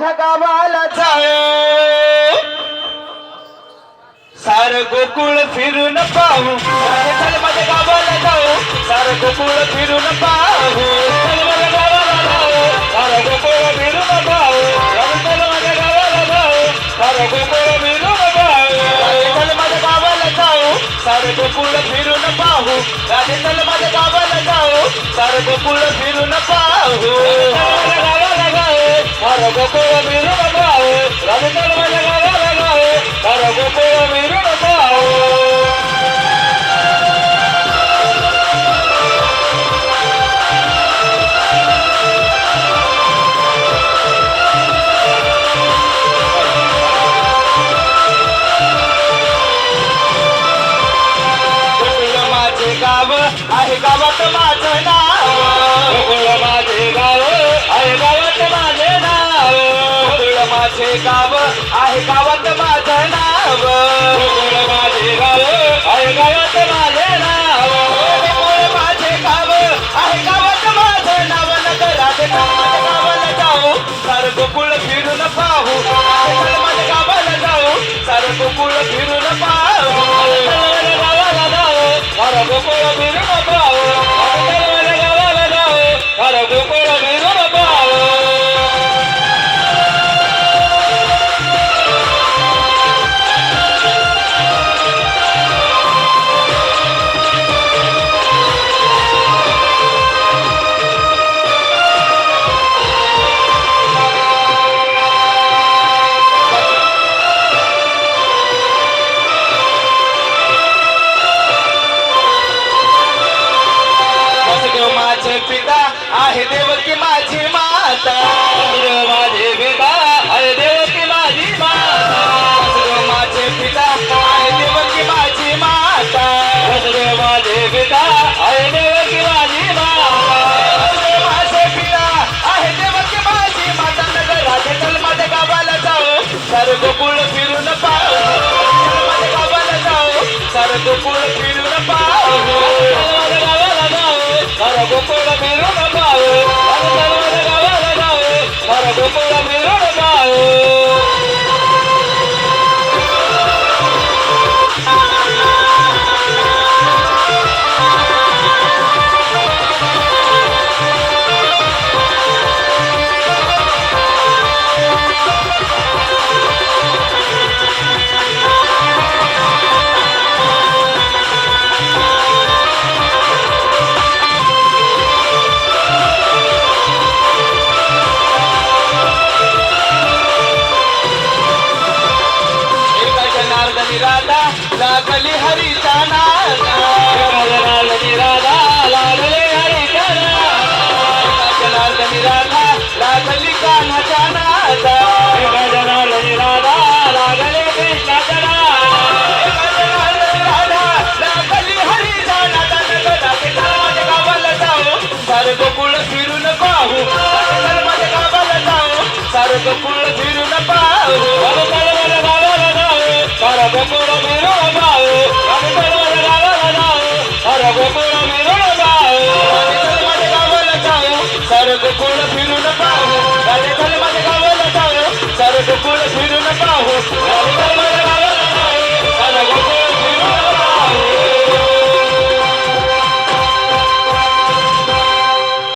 माझ्या गावाला जाय. सार गोकुळ फिरून पाहू. चल माझ्या गावाला जाऊ. सार गोकुळ फिरून पाहू. चल माझ्या गावाला जाऊ. सार गोकुळ फिरून पाहू. चल चल माझ्या गावाला जाऊ. सार गोकुळ फिरून पाहू. चल माझ्या गावाला जाऊ. सार गोकुळ फिरून पाहू. राधे चल माझ्या गावाला जाऊ. सार गोकुळ फिरून पाहू. गाव आहे गावात माझं नाव. माझे गाव आहे देवकी माझी माता. माझे पिता आहे देवकी माझी माता. माझे पिता आहे देवकी माझी माता. माझे पिता आहे देवकी माझी माता. माझे पिता आहे देवकी माझी माता. नगरात चल माझ्या गावाला जाऊ. सर गोकुळ फिरून पाहू. माझ्या गावाला जाऊ. जनार्दनी राधा लागली हरीचा नादा एका राधा लागली हरीचा नादा एका राधा लागली कान्हाच्या नादा एका राधा लागली कृष्णाच्या नादा गोकुळ फिरून पाहू गोकुळ फिरून पाहू चल